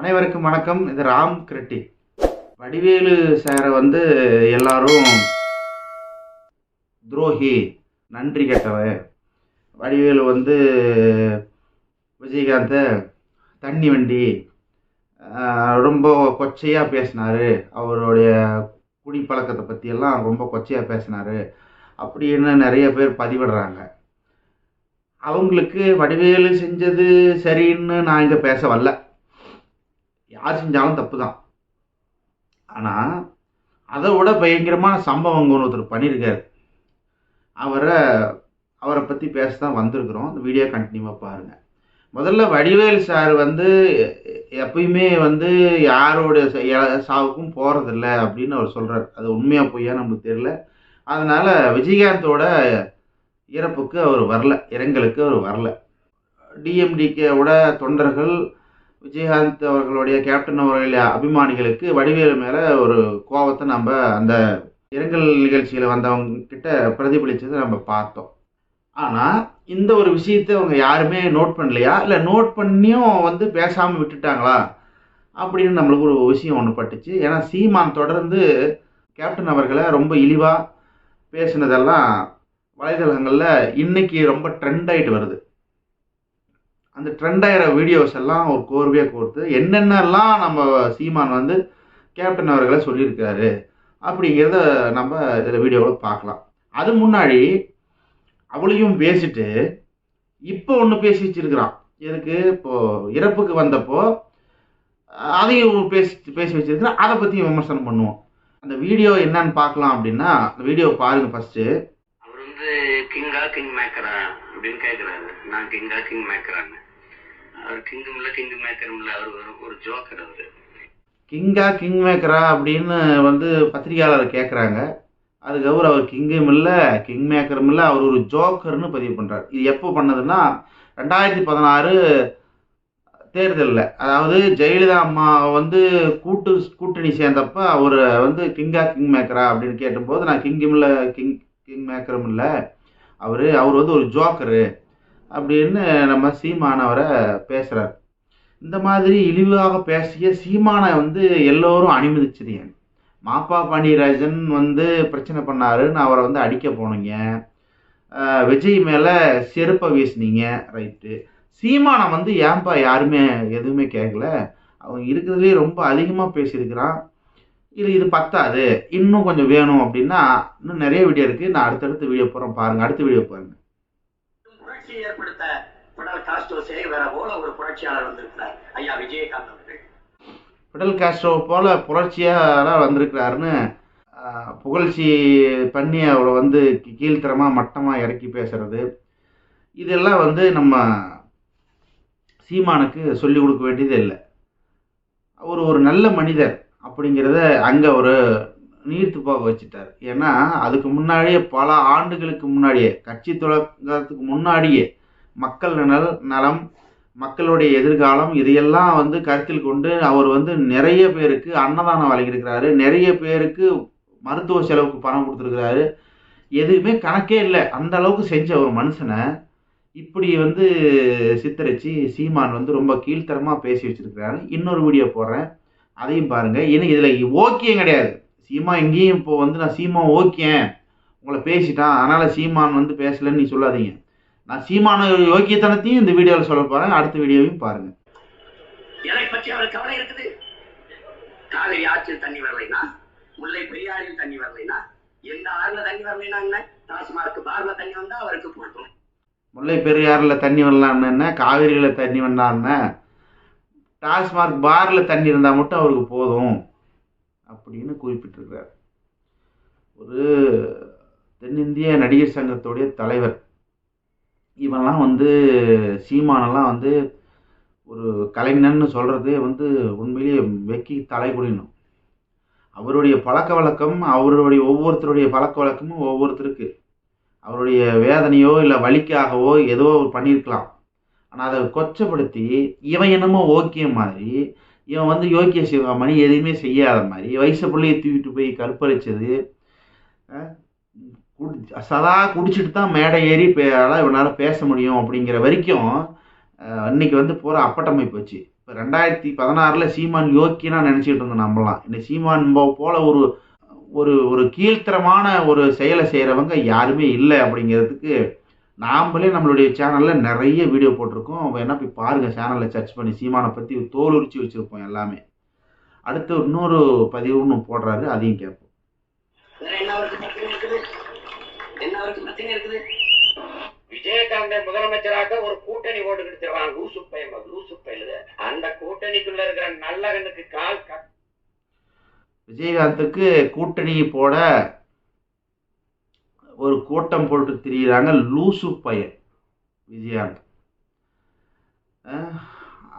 அனைவருக்கும் வணக்கம். இது ராம் கிருட்டி. வடிவேலு சாரை வந்து எல்லாரும் துரோகி நன்றி கெட்டவன் வடிவேலு வந்து விஜயகாந்தை தண்ணி வண்டி ரொம்ப கொச்சையாக பேசினார். அவருடைய குடிப்பழக்கத்தை பற்றியெல்லாம் ரொம்ப கொச்சையாக பேசினார். அப்படின்னு நிறைய பேர் பதிவிடுறாங்க. அவங்களுக்கு வடிவேலு செஞ்சது சரின்னு நான் இங்கே பேச வரல. யார் செஞ்சாலும் தப்பு தான் ஆனால் அதை விட பயங்கரமான சம்பவம் ஒருத்தர் பண்ணியிருக்காரு. அவரை அவரை பற்றி பேச தான் வந்திருக்கிறோம். அந்த வீடியோ கண்டினியூவாக பாருங்கள் முதல்ல வடிவேல் சார் வந்து எப்பயுமே வந்து யாரோட சாவுக்கும் போகிறதில்ல அப்படின்னு அவர் சொல்கிறார் அது உண்மையாக பொய்யா நம்மளுக்கு தெரியல. அதனால் விஜயகாந்தோட இறப்புக்கு அவர் வரல. இரங்கலுக்கு அவர் வரல. டிஎம்டிகேவோட தொண்டர்கள் விஜயகாந்த் அவர்களுடைய கேப்டன் அவர்களுடைய அபிமானிகளுக்கு வடிவேலு மேலே ஒரு கோபத்தை நம்ம அந்த இரங்கல் நிகழ்ச்சியில் வந்தவங்க கிட்ட பிரதிபலித்ததை நம்ம பார்த்தோம். ஆனால் இந்த ஒரு விஷயத்தை அவங்க யாருமே நோட் பண்ணலையா? இல்லை நோட் பண்ணியும் வந்து பேசாமல் விட்டுட்டாங்களா? அப்படின்னு நம்மளுக்கு ஒரு விஷயம் ஒன்று பட்டுச்சு. ஏன்னா சீமான் தொடர்ந்து கேப்டன் அவர்களை ரொம்ப இழிவாக பேசினதெல்லாம் வலைதளங்களில் இன்னைக்கு ரொம்ப ட்ரெண்ட் ஆகிட்டு வருது. அந்த ட்ரெண்டாகிற வீடியோஸ் எல்லாம் ஒரு கோர்வையாக கோர்த்து என்னென்னலாம் நம்ம சீமான் வந்து கேப்டன் அவர்களை சொல்லியிருக்காரு அப்படிங்கிறத நம்ம இதில் வீடியோவில் பார்க்கலாம். அது முன்னாடி அவளையும் பேசிட்டு இப்போ ஒன்று பேசி வச்சிருக்கிறான் எதுக்கு? இப்போது இறப்புக்கு வந்தப்போ அதையும் பேசி பேசி வச்சிருக்கிறான். அதை பற்றியும் விமர்சனம் பண்ணுவோம். அந்த வீடியோ என்னன்னு பார்க்கலாம் அப்படின்னா அந்த வீடியோ பாருங்க ஃபஸ்ட்டு அவர் வந்து கிங்கா கிங் மேக்கரா அப்படின்னு கேட்குறாரு நான் கிங்கா கிங் மேக்கரான்னு கிங் மேக்கரும் அவர் ஒரு ஜோக்கர் கிங்கா கிங் மேக்கரா அப்படின்னு வந்து பத்திரிகையாளர் கேட்குறாங்க அதுக்கு அவர் அவர் கிங்கும் இல்லை கிங் மேக்கரும் இல்லை அவர் ஒரு ஜோக்கர்னு பதிவு பண்ணுறார் இது எப்போ பண்ணதுன்னா ரெண்டாயிரத்தி பதினாறு தேர்தலில். அதாவது ஜெயலலிதா அம்மா வந்து கூட்டு கூட்டணி சேர்ந்தப்ப அவர் வந்து கிங்கா கிங் மேக்கரா அப்படின்னு கேட்டபோது நான் கிங்கும் இல்லை கிங் கிங் மேக்கரும் இல்லை. அவர் அவர் வந்து ஒரு ஜோக்கரு. அப்படின்னு நம்ம சீமானவரை பேசுகிறார் இந்த மாதிரி இழிவாக பேசிய சீமானை வந்து எல்லோரும் அனுமதிச்சிருங்க மாப்பா பாண்டியராஜன் வந்து பிரச்சனை பண்ணாருன்னு அவரை வந்து அடிக்க போனீங்க. விஜய் மேலே செருப்பை வீசுனீங்க ரைட்டு சீமானை வந்து ஏன்பா யாருமே எதுவுமே கேட்கல அவங்க இருக்கிறதுலே ரொம்ப அதிகமாக பேசியிருக்கிறான். இது இது பத்தாது. இன்னும் கொஞ்சம் வேணும் அப்படின்னா இன்னும் நிறைய வீடியோ இருக்குது நான் அடுத்தடுத்த வீடியோ போகிறேன் பாருங்கள் அடுத்த வீடியோ பாருங்கள் புரட்சியை ஏற்படுத்த பிடல் காஸ்டோஸே வேற போல ஒரு புரட்சியாளர் வந்திருக்கிறார். ஐயா விஜயகாந்த் அவர்கள். பிடல் காஸ்ட்ரோ போல புரட்சியாளர் வந்திருக்கிறாருன்னு புகழ்ச்சி பண்ணி அவரை வந்து கீ- மட்டமாக இறக்கி பேசுறது. இதெல்லாம் வந்து நம்ம சீமானுக்கு சொல்லிக் கொடுக்க வேண்டியது இல்லை. அவர் ஒரு நல்ல மனிதர் அப்படிங்கிறத அங்கே ஒரு நீர் போக வச்சுட்டார். ஏன்னா அதுக்கு முன்னாடியே பல ஆண்டுகளுக்கு முன்னாடியே கட்சி தொடங்கிறதுக்கு முன்னாடியே மக்கள் நல நலம் மக்களுடைய எதிர்காலம் இதையெல்லாம் வந்து கருத்தில் கொண்டு அவர் வந்து நிறைய பேருக்கு அன்னதானம் வழங்கியிருக்கிறாரு. நிறைய பேருக்கு மருத்துவ செலவுக்கு பணம் கொடுத்துருக்கிறாரு. எதுவுமே கணக்கே இல்லை. அந்த அளவுக்கு செஞ்ச ஒரு மனுஷனை இப்படி வந்து சித்தரித்து சீமான் வந்து ரொம்ப கீழ்த்தரமாக பேசி வச்சிருக்கிறாரு. இன்னொரு வீடியோ போடுறேன். அதையும் பாருங்கள் இன்னும் இதில் ஓக்கியம் கிடையாது. சீமா எங்கேயும் இப்போ வந்து நான் சீமா ஓக்கியேன். உங்களை பேசிட்டான். அதனால் சீமான் வந்து பேசலைன்னு நீ சொல்லாதீங்க. நான் சீமான யோக்கியத்தனத்தையும் இந்த வீடியோவில் சொல்ல போகிறேன் அடுத்த வீடியோவையும் பாருங்கள் எதை பற்றி அவர் கவலை இருக்குது? காவிரி ஆற்றில் தண்ணி வரலைனா? முல்லை பெரியாறில் தண்ணி வரலைனா? எந்த ஆறுல தண்ணி வரலைனா என்ன? டாஸ்மார்க் பார்ல தண்ணி வந்தா அவருக்கு போட்டும் முல்லை பெரியாறில் தண்ணி வரலான்னு காவிரியில் தண்ணி வந்தான்னு? டாஸ்மார்க் பாரில் தண்ணி இருந்தால் மட்டும் அவருக்கு போதும். அப்படின்னு குறிப்பிட்டிருக்கிறார். ஒரு தென்னிந்திய நடிகர் சங்கத்துடைய தலைவர். இவன்லாம் வந்து சீமானெல்லாம் வந்து ஒரு கலைஞன்னு சொல்கிறதே வந்து உண்மையிலேயே வெக்கி தலை குடிணும் அவருடைய பழக்க வழக்கம் அவருடைய ஒவ்வொருத்தருடைய பழக்க வழக்கமும் ஒவ்வொருத்தருக்கு. அவருடைய வேதனையோ இல்லை வலிக்காகவோ ஏதோ பண்ணியிருக்கலாம் ஆனால் அதை கொச்சப்படுத்தி இவன் என்னமோ ஓகே மாதிரி இவன் வந்து யோக்கிய சிவாமணி எதுவுமே செய்யாத மாதிரி. வயசு பிள்ளையை தூக்கிட்டு போய் கற்பழிச்சது குடி சதா குடிச்சிட்டு தான் மேடை ஏறி பே அதான் இவனால் பேச முடியும் அப்படிங்கிற வரைக்கும் அன்னைக்கு வந்து பூரா அப்பட்டமை போச்சு. இப்போ ரெண்டாயிரத்தி பதினாறில் சீமான் யோக்கியனா நினச்சிக்கிட்டு இருந்தோம் நம்மலாம். இந்த சீமான் போல் போல ஒரு ஒரு ஒரு கீழ்த்தரமான ஒரு செயலை செய்கிறவங்க யாருமே இல்லை அப்படிங்கிறதுக்கு நாமளே நம்மளுடைய சேனலில் நிறைய வீடியோ போட்டிருக்கோம். வேணா போய் பாருங்கள் சேனலில் சர்ச் பண்ணி சீமானை பற்றி தோல் உரிச்சு வச்சுருப்போம் எல்லாமே. அடுத்து இன்னொரு பதிவு ஒன்று போடுறாரு அதையும் கேட்போம். என்ன என்ன விஜயகாந்தை முதலமைச்சராக ஒரு கூட்டணி ஓட்டு கிடைச்சிருவான் லூசு பையன் லூசு பயிலுது அந்த கூட்டணிக்குள்ள இருக்கிற நல்லகனுக்கு கால் கட். விஜயகாந்துக்கு கூட்டணி போட ஒரு கூட்டம் போட்டு திரியிறாங்க லூசு பையன் விஜயகாந்த்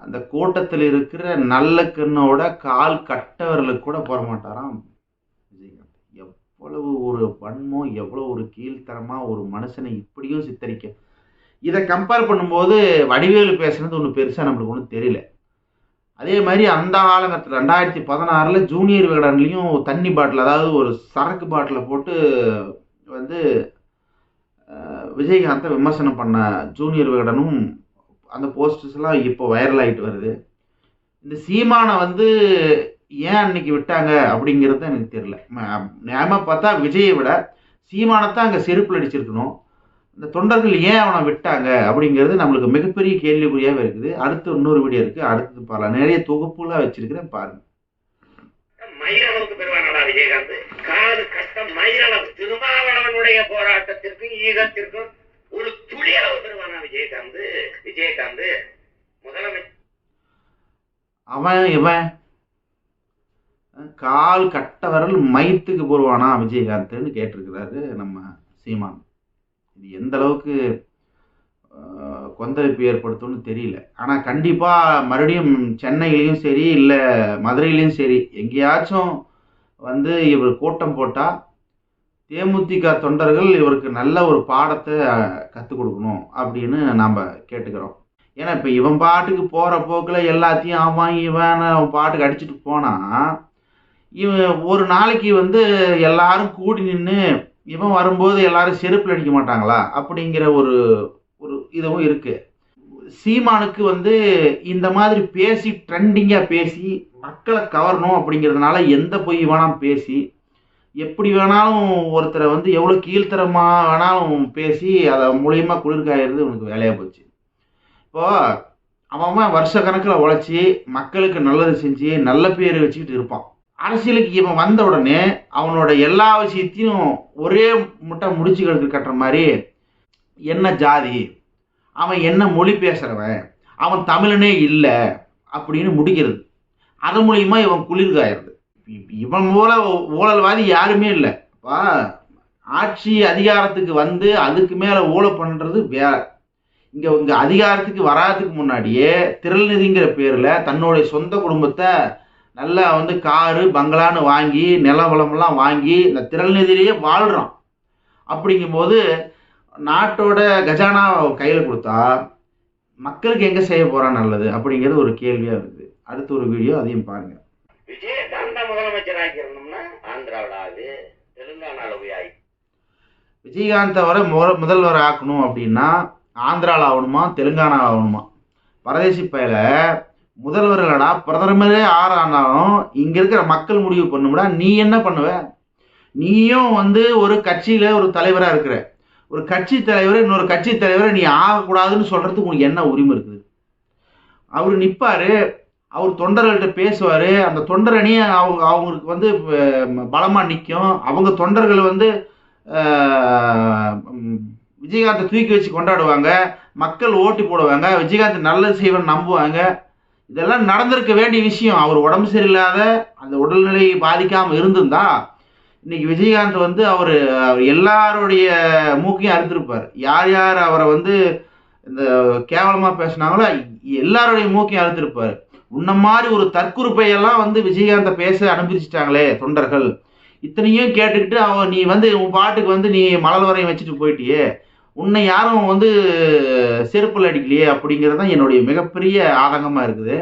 அந்த கூட்டத்தில் இருக்கிற நல்ல கண்ணோட கால் கட்டவர்களுக்கு கூட போட மாட்டாராம் விஜயகாந்த். எவ்வளவு ஒரு வன்மம் எவ்வளோ ஒரு கீழ்த்தரமாக ஒரு மனுஷனை இப்படியும் சித்தரிக்க. இதை கம்பேர் பண்ணும்போது வடிவேலு பேசுனது ஒன்றும் பெருசாக நம்மளுக்கு ஒன்றும் தெரியல. அதே மாதிரி அந்த காலகட்டத்தில் ரெண்டாயிரத்தி பதினாறில் ஜூனியர் விகடன்லேயும் தண்ணி பாட்டில் அதாவது ஒரு சரக்கு பாட்டிலை போட்டு வந்து விஜயகாந்தை விமர்சனம் பண்ண ஜூனியர் விகடனும் அந்த போஸ்டர்ஸ்லாம் இப்போ வைரல் ஆகிட்டு வருது. இந்த சீமானை வந்து ஏன் அன்னைக்கு விட்டாங்க அப்படிங்கிறது எனக்கு தெரியல. நியாயமாக பார்த்தா விஜயை விட சீமானத்தான் அங்கே செருப்பில் அடிச்சிருக்கணும். இந்த தொண்டர்கள் ஏன் அவனை விட்டாங்க அப்படிங்கிறது நம்மளுக்கு மிகப்பெரிய கேள்விக்குறியாகவே இருக்குது. அடுத்து இன்னொரு வீடியோ இருக்குது அடுத்து பாருங்க நிறைய தொகுப்புலாம் வச்சிருக்கிறேன் பாருங்க. மயிரளவுக்கு பெறுவானடா விஜயகாந்த். காது கட்ட மயிரளவு. திருமாவளவனுடைய போராட்டத்திற்கும் ஈகத்திற்கும் ஒரு துளி அளவு பெறுவானா விஜயகாந்த் விஜயகாந்த் முதலமைச்சர் அவன் இவன் கால் கட்டவரல் மைத்துக்கு போடுவானா விஜயகாந்த்னு கேட்டிருக்கிறாரு நம்ம சீமான். இது எந்த அளவுக்கு கொந்தளிப்பு ஏற்படுத்தும்னு தெரியல. ஆனால் கண்டிப்பாக மறுபடியும் சென்னையிலையும் சரி இல்லை மதுரையிலையும் சரி எங்கேயாச்சும் வந்து இவர் கூட்டம் போட்டால் தேமுதிக தொண்டர்கள் இவருக்கு நல்ல ஒரு பாடத்தை கற்றுக் கொடுக்கணும் அப்படின்னு நாம் கேட்டுக்கிறோம். ஏன்னா இப்போ இவன் பாட்டுக்கு போகிற போக்கில் எல்லாத்தையும் அவன் இவன் அவன் பாட்டுக்கு அடிச்சுட்டு போனால் இவன் ஒரு நாளைக்கு வந்து எல்லாரும் கூடி நின்று இவன் வரும்போது எல்லாரும் செருப்பில் அடிக்க மாட்டாங்களா? அப்படிங்கிற ஒரு ஒரு இதுவும் இருக்குது சீமானுக்கு வந்து இந்த மாதிரி பேசி ட்ரெண்டிங்காக பேசி மக்களை கவரணும் அப்படிங்கிறதுனால எந்த பொய் வேணாம் பேசி எப்படி வேணாலும் ஒருத்தரை வந்து எவ்வளோ கீழ்த்தரமாக வேணாலும் பேசி அதை மூலியமா குளிர்காயிறது உனக்கு வேலையாக போச்சு. இப்போ அவன் வருஷ கணக்கில் உழைச்சி மக்களுக்கு நல்லது செஞ்சு நல்ல பேர் வச்சுக்கிட்டு இருப்பான். அரசியலுக்கு இவன் வந்த உடனே அவனோட எல்லா விஷயத்தையும் ஒரே முட்டை முடிச்சு கட்டுற மாதிரி என்ன ஜாதி அவன் என்ன மொழி பேசுகிறவன் அவன் தமிழனே இல்லை அப்படின்னு முடிக்கிறது. அது மூலியமாக இவன் குளிர்காயிருது இவன் போல ஊழல்வாதி யாருமே இல்லை. அப்பா ஆட்சி அதிகாரத்துக்கு வந்து அதுக்கு மேலே ஊழல் பண்ணுறது வேற. இங்கே இங்கே அதிகாரத்துக்கு வராதுக்கு முன்னாடியே திரள்நிதிங்கிற பேரில் தன்னுடைய சொந்த குடும்பத்தை நல்லா வந்து காரு பங்களான்னு வாங்கி நில வளமெல்லாம் வாங்கி இந்த திரள்நிதியிலேயே வாழ்கிறான் அப்படிங்கும்போது நாட்டோட கஜானா கையில் கொடுத்தா மக்களுக்கு எங்கே செய்ய போகிறான் நல்லது? அப்படிங்கிறது ஒரு கேள்வியாக இருக்குது. அடுத்த ஒரு வீடியோ அதையும் பாருங்கள் விஜயகாந்த முதலமைச்சராக ஆந்திராவில் ஆகுது தெலுங்கானாவில் போய் ஆகி விஜயகாந்தை வர முத முதல்வர் ஆக்கணும் அப்படின்னா ஆந்திராவில் ஆகணுமா தெலுங்கானாவில் ஆகணுமா? பரதேசி பயில முதல்வர்களடா பிரதமரே ஆறு ஆனாலும் இங்கே இருக்கிற மக்கள் முடிவு பண்ணும்டா நீ என்ன பண்ணுவ? நீயும் வந்து ஒரு கட்சியில் ஒரு தலைவராக இருக்கிற. ஒரு கட்சி தலைவர் இன்னொரு கட்சி தலைவரை நீ ஆகக்கூடாதுன்னு சொல்கிறதுக்கு உனக்கு என்ன உரிமை இருக்குது? அவர் நிற்பார் அவர் தொண்டர்கள்ட்ட பேசுவார். அந்த தொண்டர் அணி அவங்க அவங்களுக்கு வந்து பலமாக நிற்கும் அவங்க தொண்டர்கள் வந்து விஜயகாந்தை தூக்கி வச்சு கொண்டாடுவாங்க. மக்கள் ஓட்டு போடுவாங்க. விஜயகாந்த் நல்லது செய்வன் நம்புவாங்க. இதெல்லாம் நடந்திருக்க வேண்டிய விஷயம். அவர் உடம்பு சரியில்லாத அந்த உடல்நிலை பாதிக்காமல் இருந்திருந்தா இன்னைக்கு விஜயகாந்த் வந்து அவர் எல்லாருடைய மூக்கையும் அறுத்திருப்பார். யார் யார் அவரை வந்து இந்த கேவலமாக பேசினாங்களோ எல்லாருடைய மூக்கையும் அறுத்திருப்பார். உன்ன மாதிரி ஒரு தற்குறிப்பையெல்லாம் வந்து விஜயகாந்தை பேச அனுமதிச்சிட்டாங்களே தொண்டர்கள். இத்தனையும் கேட்டுக்கிட்டு அவன் நீ வந்து உன் பாட்டுக்கு வந்து நீ மலர் வரையும் வச்சுட்டு போயிட்டியே. உன்னை யாரும் வந்து செருப்பில் அடிக்கலையே அப்படிங்கிறது தான் என்னுடைய மிகப்பெரிய ஆதங்கமாக இருக்குது.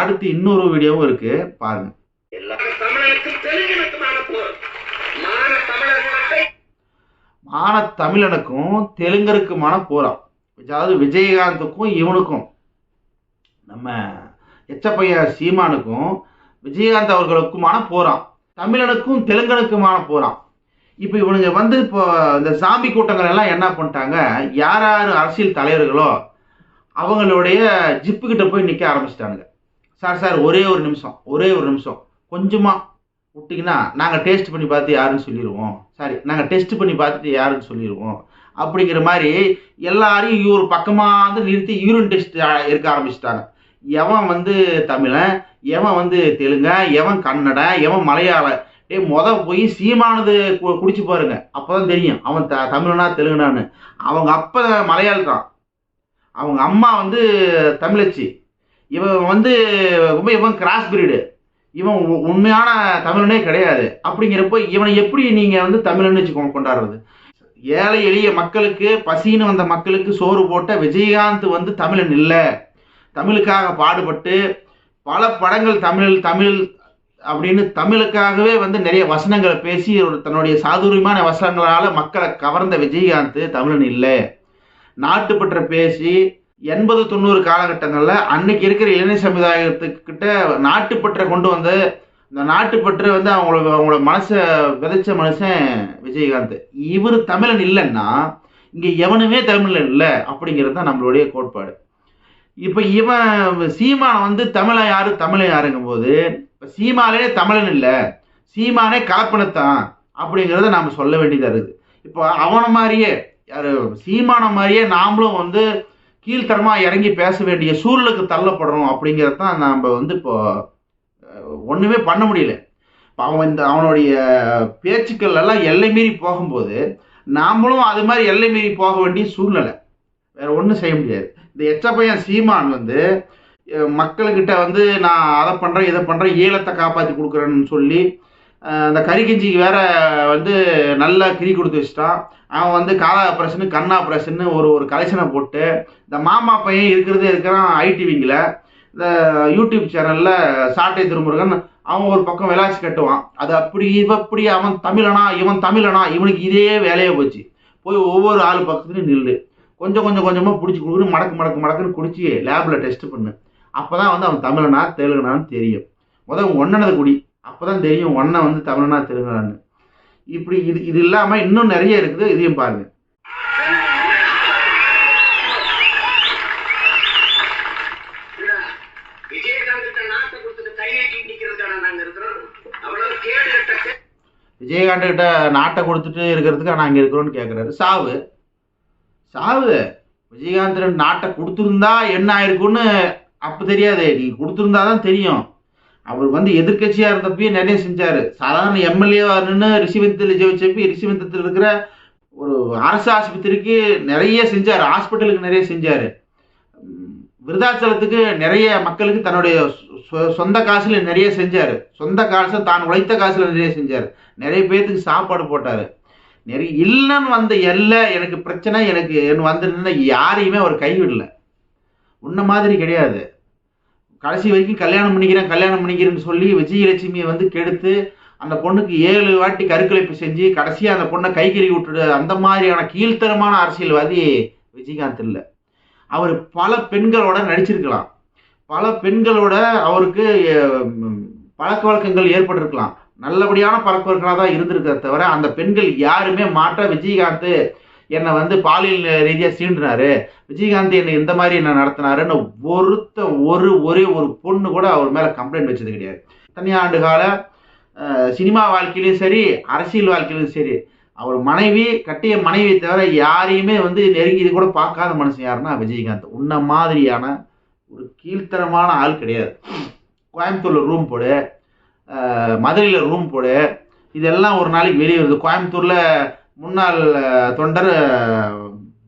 அடுத்து இன்னொரு வீடியோவும் இருக்குது பாருங்க. மான தமிழனுக்கும் தெலுங்கருக்குமான போராம் அதாவது விஜயகாந்துக்கும் இவனுக்கும். நம்ம எச்சப்பைய சீமானுக்கும் விஜயகாந்த் அவர்களுக்குமான போராம். தமிழனுக்கும் தெலுங்கனுக்குமான போராம். இப்போ இவனுங்க வந்து இப்போ இந்த சாமி கூட்டங்கள் எல்லாம் என்ன பண்ணிட்டாங்க? யார் யார் அரசியல் தலைவர்களோ அவங்களுடைய ஜிப்புக்கிட்ட போய் நிற்க ஆரம்பிச்சிட்டானுங்க. சார் சார் ஒரே ஒரு நிமிஷம் ஒரே ஒரு நிமிஷம். கொஞ்சமாக விட்டிங்கன்னா நாங்கள் டேஸ்ட் பண்ணி பார்த்து யாருன்னு சொல்லிடுவோம் சாரி நாங்கள் டெஸ்ட் பண்ணி பார்த்துட்டு யாருன்னு சொல்லிடுவோம் அப்படிங்கிற மாதிரி எல்லாரையும் இவர் பக்கமாக வந்து நிறுத்தி யூரின் டெஸ்ட் இருக்க ஆரம்பிச்சிட்டாங்க. எவன் வந்து தமிழன் எவன் வந்து தெலுங்க எவன் கன்னட எவன் மலையாளம் டேய் முத போய் சீமானது கு- குடிச்சு பாருங்க. அப்போதான் தெரியும் அவன் த தமிழனா தெலுங்குனான்னு. அவங்க அப்பா மலையாளத்தான் அவங்க அம்மா வந்து தமிழச்சி. இவன் வந்து ரொம்ப இவன் கிராஸ் பிரீடு இவன் உ- உண்மையான தமிழனே கிடையாது. அப்படிங்கிறப்போ இவனை எப்படி நீங்கள் வந்து தமிழன்னு வச்சு கொண்டாடுறது? ஏழை எளிய மக்களுக்கு பசின்னு வந்த மக்களுக்கு சோறு போட்ட விஜயகாந்த் வந்து தமிழன் இல்லை. தமிழுக்காக பாடுபட்டு பல படங்கள் தமிழ் தமிழ் அப்படின்னு தமிழுக்காகவே வந்து நிறைய வசனங்களை பேசி ஒரு தன்னுடைய சாதுரியமான வசனங்களால் மக்களை கவர்ந்த விஜயகாந்த் தமிழன் இல்லை. நாட்டுப்பற்ற பேசி எண்பது தொண்ணூறு காலகட்டங்களில் அன்னைக்கு இருக்கிற இளைஞர் சமுதாயத்துக்கிட்ட நாட்டுப்பற்றை கொண்டு வந்து இந்த நாட்டுப்பற்று வந்து அவங்களோட அவங்களோட மனசை விதைச்ச மனுஷன் விஜயகாந்த். இவர் தமிழன் இல்லைன்னா இங்கே எவனுமே தமிழன் இல்லை அப்படிங்கிறது தான் நம்மளுடைய கோட்பாடு. இப்போ இவன் சீமான் வந்து தமிழன் யாரு? தமிழன் யாருங்கும் போது இப்போ சீமானே தமிழன் இல்லை. சீமானே கலப்பணத்தான் அப்படிங்கிறத நாம் சொல்ல வேண்டியதாக இருக்குது இப்போ அவனை மாதிரியே யாரு? சீமான மாதிரியே நாமளும் வந்து கீழ்த்தரமாக இறங்கி பேச வேண்டிய சூழலுக்கு தள்ளப்படுறோம் அப்படிங்கிறது தான் நாம் வந்து இப்போ ஒன்றுமே பண்ண முடியல. இப்போ அவன் இந்த அவனுடைய பேச்சுக்கள் எல்லாம் எல்லை மீறி போகும்போது நாமளும் அது மாதிரி எல்லை மீறி போக வேண்டிய சூழ்நிலை. வேறு ஒன்றும் செய்ய முடியாது. இந்த எச்சப்பையன் சீமான் வந்து மக்கள்கிட்ட மக்களுக்கிட்ட வந்து நான் அதை பண்ணுறேன் இதை பண்ணுறேன் ஈழத்தை காப்பாற்றி கொடுக்குறேன்னு சொல்லி அந்த கறிக்கிஞ்சிக்கு வேற வந்து நல்லா கிரி கொடுத்து வச்சுட்டான். அவன் வந்து காலா ஆப்ரேஷனு கண் ஆப்ரேஷன்னு ஒரு ஒரு கலெக்ஷனை போட்டு இந்த மாமா பையன் இருக்கிறதே இருக்கிறான் ஐடிவிங்கில். இந்த யூடியூப் சேனலில் சாட்டை திருமுருகன் அவன் ஒரு பக்கம் விளாசி கட்டுவான். அது அப்படி இவ அப்படி அவன் தமிழனா இவன் தமிழனா இவனுக்கு இதே வேலையே போச்சு. போய் ஒவ்வொரு ஆள் பக்கத்துலையும் நில்லு. கொஞ்சம் கொஞ்சம் கொஞ்சமாக பிடிச்சி கொடுக்குன்னு மடக்கு மடக்கு மடக்குன்னு குடிச்சு லேபில் டெஸ்ட் பண்ணு. அப்போ தான் வந்து அவன் தமிழனா தெலுங்குனான்னு தெரியும். முதல் ஒன்னனது குடி. அப்போ தான் தெரியும் ஒன்றை வந்து தமிழனா தெலுங்குனான்னு. இப்படி இது இது இல்லாமல் இன்னும் நிறைய இருக்குது. இதையும் பாருங்க. விஜயகாந்த் கிட்ட நாட்டை கொடுத்துட்டு கை நீட்டி நிக்கிறதுக்கான நாங்க இருக்கிறோம். அவ்வளவு கேடு கட்ட கே- விஜயகாந்த் கிட்ட நாட்டை கொடுத்துட்டு இருக்கிறதுக்கு நாங்கள் இருக்கிறோன்னு கேட்குறாரு சாவு. சாவு. விஜயகாந்தன் நாட்டை கொடுத்துருந்தா என்ன ஆயிருக்குன்னு அப்போ தெரியாது. நீ கொடுத்துருந்தா தான் தெரியும். அவர் வந்து எதிர்க்கட்சியாக இருந்தப்பயே நிறைய செஞ்சார். சாதாரண எம்எல்ஏவாக நின்று ரிஷிவந்தத்தில் ஜெயிச்சப்பி ரிஷிவந்தத்தில் இருக்கிற ஒரு அரசு ஆஸ்பத்திரிக்கு நிறைய செஞ்சார். ஹாஸ்பிட்டலுக்கு நிறைய செஞ்சார். விருதாச்சலத்துக்கு நிறைய மக்களுக்கு தன்னுடைய சொ- சொந்த காசில் நிறைய செஞ்சார். சொந்த காசு தான் உழைத்த காசில் நிறைய செஞ்சார். நிறைய பேர்த்துக்கு சாப்பாடு போட்டார். நிறைய இல்லைன்னு வந்த எல்லை எனக்கு பிரச்சனை எனக்கு என் யாரையுமே அவர் கைவிடல. உன்ன மாதிரி கிடையாது. கடைசி வரைக்கும் கல்யாணம் பண்ணிக்கிறேன் கல்யாணம் பண்ணிக்கிறேன்னு சொல்லி விஜயலட்சுமியை வந்து கெடுத்து அந்த பொண்ணுக்கு ஏழு வாட்டி கருக்கலைப்பு செஞ்சு கடைசியாக அந்த பொண்ணை கைக்கறி விட்டுடு அந்த மாதிரியான கீழ்த்தரமான அரசியல்வாதி விஜயகாந்த் இல்லை. அவர் பல பெண்களோட நடிச்சிருக்கலாம். பல பெண்களோட அவருக்கு பழக்க வழக்கங்கள் ஏற்பட்டிருக்கலாம். நல்லபடியான பழக்க தான் இருந்திருக்கிறத தவிர அந்த பெண்கள் யாருமே மாற்ற விஜயகாந்த் என்னை வந்து பாலியல் ரீதியாக சீண்டினாரு. விஜயகாந்த் என்னை இந்த மாதிரி என்ன நடத்தினாருன்னு ஒருத்த ஒரு ஒரே ஒரு பொண்ணு கூட அவர் மேலே கம்ப்ளைண்ட் வச்சது கிடையாது. இத்தனை ஆண்டு கால சினிமா வாழ்க்கையிலையும் சரி அரசியல் வாழ்க்கையிலும் சரி அவர் மனைவி கட்டிய மனைவியை தவிர யாரையுமே வந்து நெருங்கி இது கூட பார்க்காத மனுஷன் யாருன்னா விஜயகாந்த். உன்ன மாதிரியான ஒரு கீழ்த்தரமான ஆள் கிடையாது. கோயம்புத்தூரில் ரூம் போடு. மதுரையில் ரூம் போடு. இதெல்லாம் ஒரு நாளைக்கு வெளியே வருது. கோயம்புத்தூரில் முன்னாள் தொண்டர்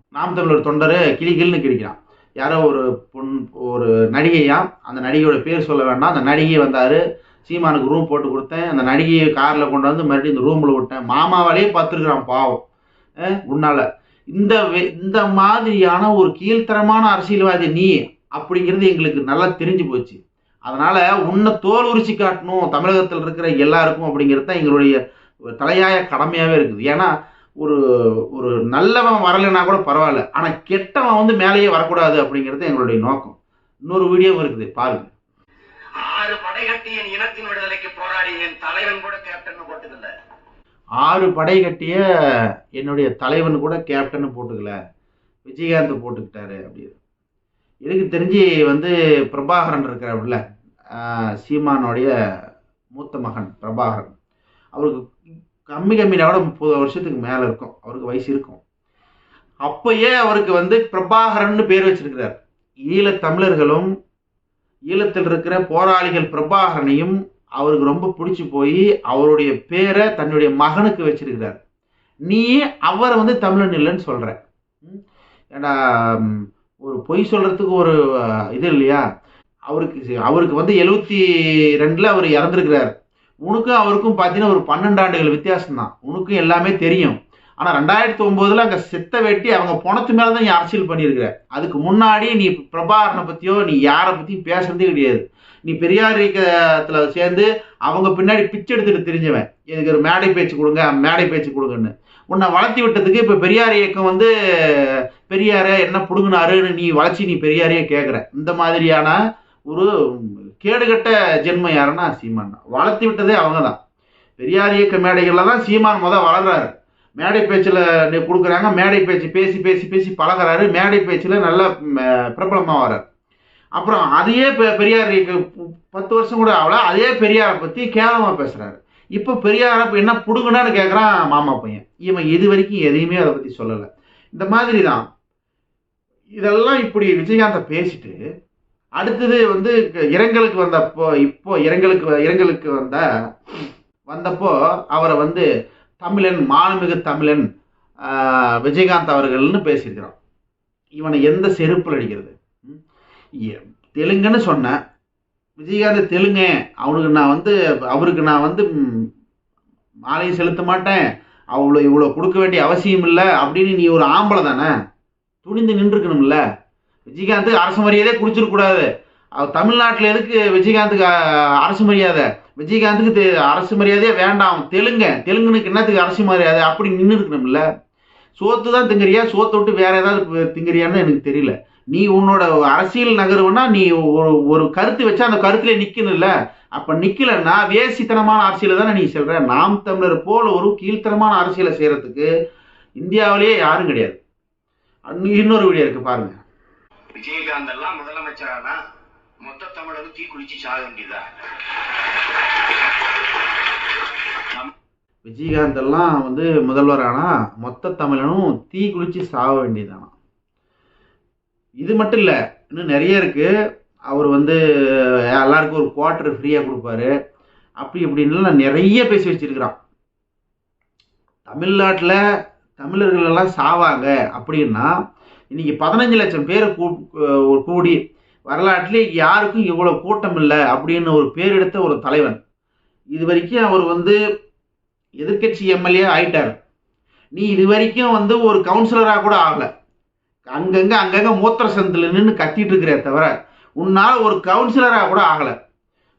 நாம் தமிழர் தொண்டர் கிளி கிடைக்கிறான். யாரோ ஒரு பொன் ஒரு நடிகையாம் அந்த நடிகையோட பேர் சொல்ல வேண்டாம். அந்த நடிகை வந்தார். சீமானுக்கு ரூம் போட்டு கொடுத்தேன். அந்த நடிகையை காரில் கொண்டு வந்து மறுபடியும் இந்த ரூமில் விட்டேன். மாமாவாலேயே பார்த்துருக்குறான் பாவம். உன்னால். இந்த வே- இந்த மாதிரியான ஒரு கீழ்த்தரமான அரசியல்வாதி நீ அப்படிங்கிறது எங்களுக்கு நல்லா தெரிஞ்சு போச்சு. அதனால உன்னை தோல் உரிச்சு காட்டணும் தமிழகத்தில் இருக்கிற எல்லாருக்கும் அப்படிங்கிறது தான் எங்களுடைய தலையாய கடமையாகவே இருக்குது. ஏன்னா ஒரு ஒரு நல்லவன் வரலைன்னா கூட பரவாயில்ல. ஆனால் கெட்டவன் வந்து மேலேயே வரக்கூடாது அப்படிங்கிறது எங்களுடைய நோக்கம். இன்னொரு வீடியோவும் இருக்குது. பாருங்க. ஆறு படை கட்டி என் இனத்தின் விடுதலைக்கு போராடி என் தலைவன் கூட கேப்டன் போட்டதில்ல. ஆறு படை கட்டிய என்னுடைய தலைவன் கூட கேப்டன் போட்டுக்கல. விஜயகாந்த் போட்டுக்கிட்டாரு அப்படின்னு எனக்கு தெரிஞ்சு வந்து பிரபாகரன் இருக்கிறாப்புல? சீமானுடைய மூத்த மகன் பிரபாகரன். அவருக்கு கம்மி கம்மினா கூட முப்பது வருஷத்துக்கு மேலே இருக்கும். அவருக்கு வயசு இருக்கும். அப்பயே அவருக்கு வந்து பிரபாகரன் பேர் வச்சிருக்கிறார். ஈழத் தமிழர்களும் ஈழத்தில் இருக்கிற போராளிகள் பிரபாகரனையும் அவருக்கு ரொம்ப பிடிச்சி போய் அவருடைய பேரை தன்னுடைய மகனுக்கு வச்சிருக்கிறார். நீ அவரை வந்து தமிழன் இல்லைன்னு சொல்கிற ஏன்னா ஒரு பொய் சொல்கிறதுக்கு ஒரு இது இல்லையா? அவருக்கு அவருக்கு வந்து எழுபத்தி ரெண்டில் அவர் இறந்துருக்கிறார். உனக்கும் அவருக்கும் பார்த்தீங்கன்னா ஒரு பன்னெண்டு ஆண்டுகள் வித்தியாசம் தான் உனக்கும் எல்லாமே தெரியும். ஆனால் ரெண்டாயிரத்தி ஒம்போதில் அங்கே செத்த வெட்டி அவங்க பணத்து மேலே தான் நீ அரசியல் பண்ணியிருக்கிற. அதுக்கு முன்னாடி நீ பிரபாகரனை பற்றியோ நீ யாரை பற்றியும் பேசுறதே கிடையாது. நீ பெரியார் இயக்கத்தில் சேர்ந்து அவங்க பின்னாடி பிச்சை எடுத்துகிட்டு தெரிஞ்சவன். எனக்கு ஒரு மேடை பேச்சு கொடுங்க மேடை பேச்சு கொடுங்கன்னு. உன்னை வளர்த்தி விட்டதுக்கு இப்போ பெரியார் இயக்கம் வந்து பெரியாரை என்ன பிடுங்கினாருன்னு நீ வளர்ச்சி நீ பெரியாரையே கேட்குற இந்த மாதிரியான ஒரு கேடுகட்ட ஜென்மம் யாருன்னா சீமான் தான். வளர்த்தி விட்டதே அவங்க தான் பெரியார் இயக்க மேடைகளில் தான் சீமான் முதல் வளர்றாரு. மேடை பேச்சில் கொடுக்குறாங்க மேடை பேச்சு பேசி பேசி பேசி பழகுறாரு. மேடை பேச்சில் நல்லா பிரபலமாக வர்றார் அப்புறம் அதையே பெ- பெரியார் பத்து வருஷம் கூட ஆகல அதே பெரியாரை பற்றி கேவலமாக பேசுகிறாரு இப்போ பெரியாரை என்ன புடுங்கடான்னு கேட்குறான் மாமா பையன். இவன் இது வரைக்கும் எதையுமே அதை பற்றி சொல்லலை. இந்த மாதிரி தான் இதெல்லாம் இப்படி விஜயகாந்தை பேசிட்டு அடுத்தது வந்து இரங்கலுக்கு வந்தப்போ இப்போ இரங்கலுக்கு வ- இரங்கலுக்கு வந்த வந்தப்போ அவரை வந்து தமிழன் மாண்புமிகு தமிழன் விஜயகாந்த் அவர்கள்னு பேசியிருக்கிறான் இவனை எந்த செருப்பில் அடிக்கிறது? ம்? தெலுங்குன்னு சொன்னேன் விஜயகாந்த் தெலுங்கு அவனுக்கு நான் வந்து அவருக்கு நான் வந்து மாலையை செலுத்த மாட்டேன். அவ்வளோ இவ்வளோ கொடுக்க வேண்டிய அவசியம் இல்லை அப்படின்னு நீ ஒரு ஆம்பளை தானே? துணிந்து நின்றுக்கணும்ல? விஜயகாந்த் அரசு மரியாதையே குடிச்சிடக்கூடாது தமிழ்நாட்டில் எதுக்கு விஜயகாந்துக்கு அரசு மரியாதை? விஜயகாந்துக்கு அரசு மரியாதையே வேண்டாம். தெலுங்க தெலுங்குனுக்கு என்னத்துக்கு அரசு மரியாதை? அப்படி நின்று இருக்கணும்ல சோத்து தான் திங்கறியா? சோத்தை விட்டு வேற ஏதாவது திங்கறியான்னு எனக்கு தெரியல. நீ உன்னோட அரசியல் நகர்வுனா நீ ஒரு ஒரு கருத்து வச்சா அந்த கருத்துல நிக்கணும்ல. அப்ப நிக்கலன்னா வேசித்தனமான அரசியலை தானே நீ சொல்ற. நாம் தமிழர் போல ஒரு கீழ்த்தனமான அரசியலை செய்யறதுக்கு இந்தியாவிலேயே யாரும் கிடையாது. இன்னொரு வீடியோ இருக்கு பாருங்க. விஜயகாந்த் எல்லாம் முதலமைச்சரானா மொத்த தமிழரும் தீ குளிச்சு சாக வேண்டியதா? விஜயகாந்த் எல்லாம் வந்து முதல்வர் ஆனா மொத்த தமிழனும் தீ குளிச்சு சாக வேண்டியதானா? இது மட்டும் இல்லை இன்னும் நிறைய இருக்கு. அவர் வந்து எல்லாருக்கும் ஒரு குவார்டர் ஃப்ரீயாக கொடுப்பாரு. அப்படி இப்படின்லாம் நிறைய பேசி வச்சிருக்கிறான். தமிழ்நாட்டில் தமிழர்கள் எல்லாம் சாவாங்க அப்படின்னா இன்னைக்கு பதினஞ்சு லட்சம் பேர் கூ- கூடி வரலாற்றிலே யாருக்கும் இவ்வளோ கூட்டம் இல்லை அப்படின்னு ஒரு பேர் எடுத்த ஒரு தலைவன். இது வரைக்கும் அவர் வந்து எதிர்க்கட்சி எம்எல்ஏ ஆயிட்டார். நீ இது வரைக்கும் வந்து ஒரு கவுன்சிலராக கூட ஆகலை. அங்கங்கே அங்கங்கே மூத்திர சந்தில் நின்று கத்திட்டு இருக்கிறே தவிர உன்னால் ஒரு கவுன்சிலராக கூட ஆகலை.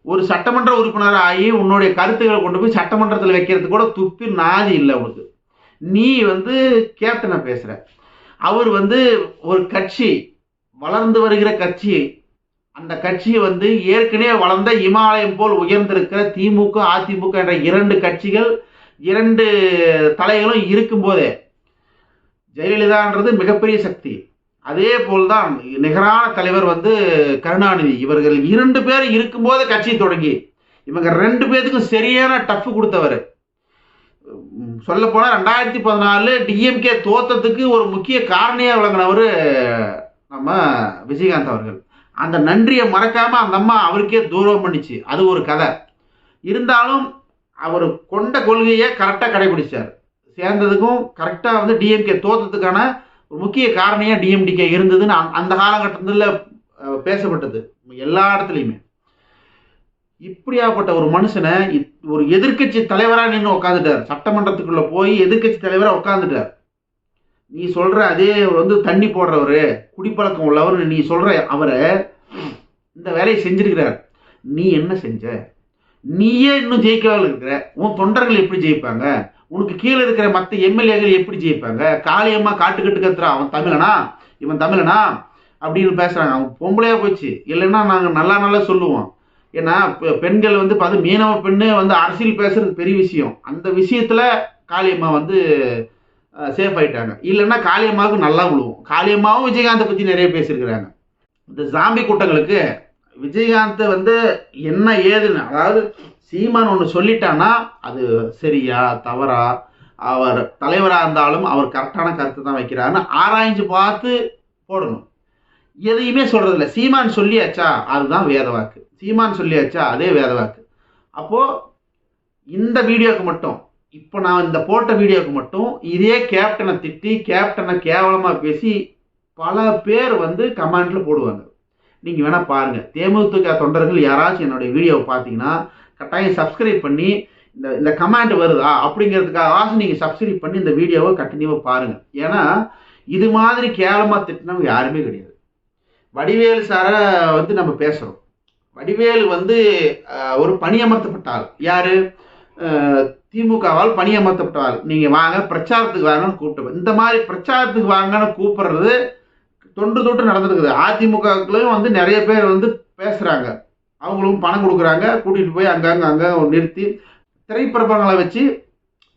ஒரு சட்டமன்ற உறுப்பினராக ஆகி உன்னுடைய கருத்துக்களை கொண்டு போய் சட்டமன்றத்தில் வைக்கிறது கூட துப்பி நாதி இல்லை உனக்கு. நீ வந்து கேப்டனை பேசுற. அவர் வந்து ஒரு கட்சி வளர்ந்து வருகிற கட்சி. அந்த கட்சி வந்து ஏற்கனவே வளர்ந்த இமாலயம் போல் உயர்ந்திருக்கிற திமுக அதிமுக என்ற இரண்டு கட்சிகள் இரண்டு தலைகளும் இருக்கும்போதே ஜெயலலிதான்றது மிகப்பெரிய சக்தி. அதே போல்தான் நிகரான தலைவர் வந்து கருணாநிதி. இவர்கள் இரண்டு பேர் இருக்கும்போது கட்சி தொடங்கி. இவங்க ரெண்டு பேர்த்துக்கும் சரியான டஃப் கொடுத்தவர். சொல்ல ரெண்டாயிரத்தி பதினாலு டிஎம்கே தோத்தத்துக்கு ஒரு முக்கிய காரணியாக விளங்கினவர் நம்ம விஜயகாந்த் அவர்கள். அந்த நன்றியை மறக்காமல் அந்த அம்மா அவருக்கே தூரம் பண்ணிச்சு. அது ஒரு கதை. இருந்தாலும் அவர் கொண்ட கொள்கையை கரெக்டாக கடைபிடிச்சார். சேர்ந்ததுக்கும் கரெக்டாக வந்து டிஎம்கே தோத்ததுக்கான ஒரு முக்கிய காரணியாக டிஎம்டிகே இருந்ததுன்னு அந்த- அந்த காலகட்டத்தில் பேசப்பட்டது. எல்லா இடத்துலையுமே. இப்படியாப்பட்ட ஒரு மனுஷனை ஒரு எதிர்க்கட்சி தலைவராக நின்று உட்காந்துட்டார் சட்டமன்றத்துக்குள்ள போய் எதிர்கட்சி தலைவராக உட்காந்துட்டார் நீ சொல்ற அதே வந்து தண்ணி போடுறவர் குடிப்பழக்கம் உள்ளவர் நீ சொல்ற அவரை இந்த வேலையை செஞ்சிருக்கிறார். நீ என்ன செஞ்ச? நீயே இன்னும் ஜெயிக்காமல் இருக்கிற உன் தொண்டர்கள் எப்படி ஜெயிப்பாங்க? உனக்கு கீழே இருக்கிற மற்ற எம்எல்ஏகள் எப்படி ஜெயிப்பாங்க? காளியம்மா காட்டுக்கட்டு கத்துறா அவன் தமிழனா? இவன் தமிழனா? அப்படின்னு பேசுகிறாங்க அவன் பொம்பளையா போச்சு. இல்லைன்னா நாங்கள் நல்லா நல்லா சொல்லுவோம். ஏன்னா பெண்கள் வந்து பார்த்து மீனவ பெண்ணு வந்து அரசியல் பேசுறது பெரிய விஷயம். அந்த விஷயத்தில் காளியம்மா வந்து சேஃப் ஆயிட்டாங்க. இல்லைன்னா காளியம்மாவுக்கு நல்லா விழுவும் காளியம்மாவும் விஜயகாந்தை பற்றி நிறைய பேசியிருக்கிறாங்க. இந்த ஜாம்பி கூட்டங்களுக்கு விஜயகாந்தை வந்து என்ன ஏதுன்னு அதாவது சீமான் ஒன்று சொல்லிட்டான்னா அது சரியா தவறா அவர் தலைவராக இருந்தாலும் அவர் கரெக்டான கருத்து தான் வைக்கிறாருன்னு ஆராய்ஞ்சு பார்த்து போடணும். எதையுமே சொல்கிறதில்ல சீமான் சொல்லியாச்சா? அதுதான் வேத வாக்கு. சீமான் சொல்லியாச்சா? அதே வேத வாக்கு. அப்போது இந்த வீடியோவுக்கு மட்டும் இப்போ நான் இந்த போட்ட வீடியோக்கு மட்டும் இதே கேப்டனை திட்டி கேப்டனை கேவலமாக பேசி பல பேர் வந்து கமெண்டில் போடுவாங்க. நீங்கள் வேணால் பாருங்கள் தேமுதிக தொண்டர்கள் யாராச்சும் என்னுடைய வீடியோவை பார்த்தீங்கன்னா கட்டாயம் சப்ஸ்கிரைப் பண்ணி இந்த இந்த கமெண்ட் வருதா? அப்படிங்கிறதுக்காக நீங்கள் சப்ஸ்கிரைப் பண்ணி இந்த வீடியோவை கண்டினியூவாக பாருங்கள் ஏன்னா இது மாதிரி கேவலமாக திட்டினவங்க யாருமே கிடையாது. வடிவேலு சாரை வந்து நம்ம பேசுகிறோம் வடிவேலு வந்து ஒரு பணியமர்த்தப்பட்டால் யாரு? திமுகவால் பணியமர்த்தப்பட்ட நீங்க நீங்கள் வாங்க பிரச்சாரத்துக்கு வாங்கன்னு கூப்பிட்டு இந்த மாதிரி பிரச்சாரத்துக்கு வாங்கன்னு கூப்பிடுறது தொன்று தொட்டு நடந்திருக்குது. அதிமுகக்குள்ளேயும் வந்து நிறைய பேர் வந்து பேசுகிறாங்க அவங்களும் பணம் கொடுக்குறாங்க. கூட்டிகிட்டு போய் அங்கங்க அங்கே நிறுத்தி திரைப்பிரபங்களை வச்சு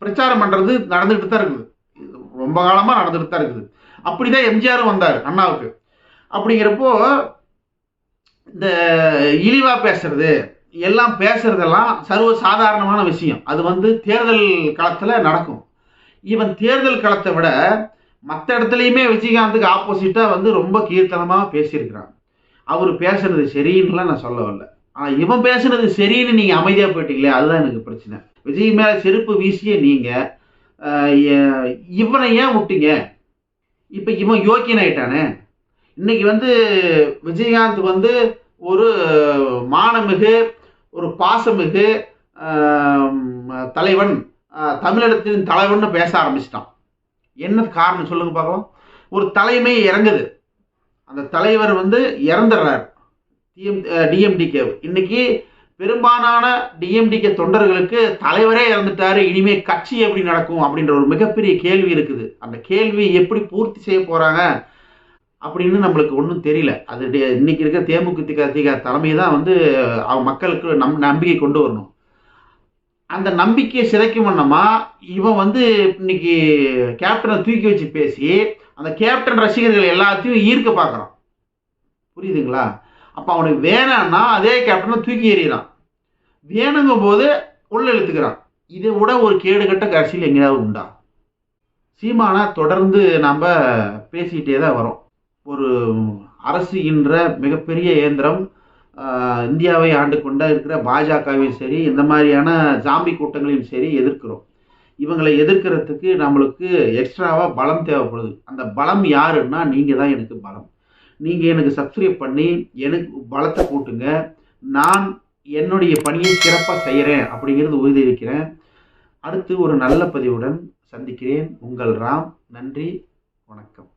பிரச்சாரம் பண்ணுறது நடந்துகிட்டு தான் இருக்குது. ரொம்ப காலமாக நடந்துகிட்டு தான் இருக்குது. அப்படி தான் எம்ஜிஆரும் வந்தார் அண்ணாவுக்கு. அப்படிங்கிறப்போ இந்த இழிவாக பேசுறது எல்லாம் பேசுறதெல்லாம் சர்வ சாதாரணமான விஷயம். அது வந்து தேர்தல் களத்தில் நடக்கும். இவன் தேர்தல் களத்தை விட மற்ற இடத்துலையுமே விஜயகாந்துக்கு ஆப்போசிட்டாக வந்து ரொம்ப கீர்த்தனமாக பேசியிருக்கிறான். அவர் பேசுனது சரின்னுலாம் நான் சொல்ல வரல. ஆனால் இவன் பேசுனது சரின்னு நீங்கள் அமைதியாக போயிட்டீங்களே அதுதான் எனக்கு பிரச்சனை. விஜய் மேலே செருப்பு வீசிய நீங்கள் இவனை ஏன் விட்டீங்க? இப்போ இவன் யோக்கியன் ஆயிட்டானே? இன்னைக்கு வந்து விஜயகாந்த் வந்து ஒரு மானமிகு ஒரு பாசமிகு தலைவன் தமிழகத்தின் தமிழிடத்தின் தலைவன் பேச ஆரம்பிச்சிட்டான். என்ன காரணம் சொல்லுங்க பார்க்கலாம். ஒரு தலைமை இறங்குது. அந்த தலைவர் வந்து இறந்துடுறார். டிஎம் டிஎம்டிகே இன்னைக்கு பெரும்பாலான டிஎம்டிகே தொண்டர்களுக்கு தலைவரே இறந்துட்டாரு இனிமே கட்சி எப்படி நடக்கும் அப்படின்ற ஒரு மிகப்பெரிய கேள்வி இருக்குது. அந்த கேள்வி எப்படி பூர்த்தி செய்ய போறாங்க? அப்படின்னு நம்மளுக்கு ஒன்றும் தெரியல. அது டே- இன்னைக்கு இருக்க தேமுதிக திக தலைமை தான் வந்து அவன் மக்களுக்கு நம் நம்பிக்கை கொண்டு வரணும். அந்த நம்பிக்கையை சிதைக்கும் வண்ணமா இவன் வந்து இன்னைக்கு கேப்டனை தூக்கி வச்சு பேசி அந்த கேப்டன் ரசிகர்கள் எல்லாத்தையும் ஈர்க்க பார்க்குறான். புரியுதுங்களா? அப்போ அவனுக்கு வேணான்னா அதே கேப்டனை தூக்கி எறிகிறான் வேணுங்கும் போது உள்ள இழுத்துக்கிறான். இதை விட ஒரு கேடுகட்ட கடைசியில் எங்கேயாவது உண்டா? சீமானா தொடர்ந்து நம்ம பேசிக்கிட்டே தான் வரோம் ஒரு அரசு என்ற மிகப்பெரிய இயந்திரம் இந்தியாவை ஆண்டு கொண்ட இருக்கிற பாஜகவையும் சரி இந்த மாதிரியான ஜாம்பி கூட்டங்களையும் சரி எதிர்க்கிறோம். இவங்களை எதிர்க்கிறதுக்கு நம்மளுக்கு எக்ஸ்ட்ராவாக பலம் தேவைப்படுது. அந்த பலம் யாருன்னா நீங்கள் தான் எனக்கு பலம். நீங்கள் எனக்கு சப்ஸ்கிரைப் பண்ணி எனக்கு பலத்தை கூட்டுங்க. நான் என்னுடைய பணியை சிறப்பாக செய்கிறேன் அப்படிங்கிறது உறுதி இருக்கிறேன் அடுத்து ஒரு நல்ல பதிவுடன் சந்திக்கிறேன். உங்கள் ராம் நன்றி வணக்கம்.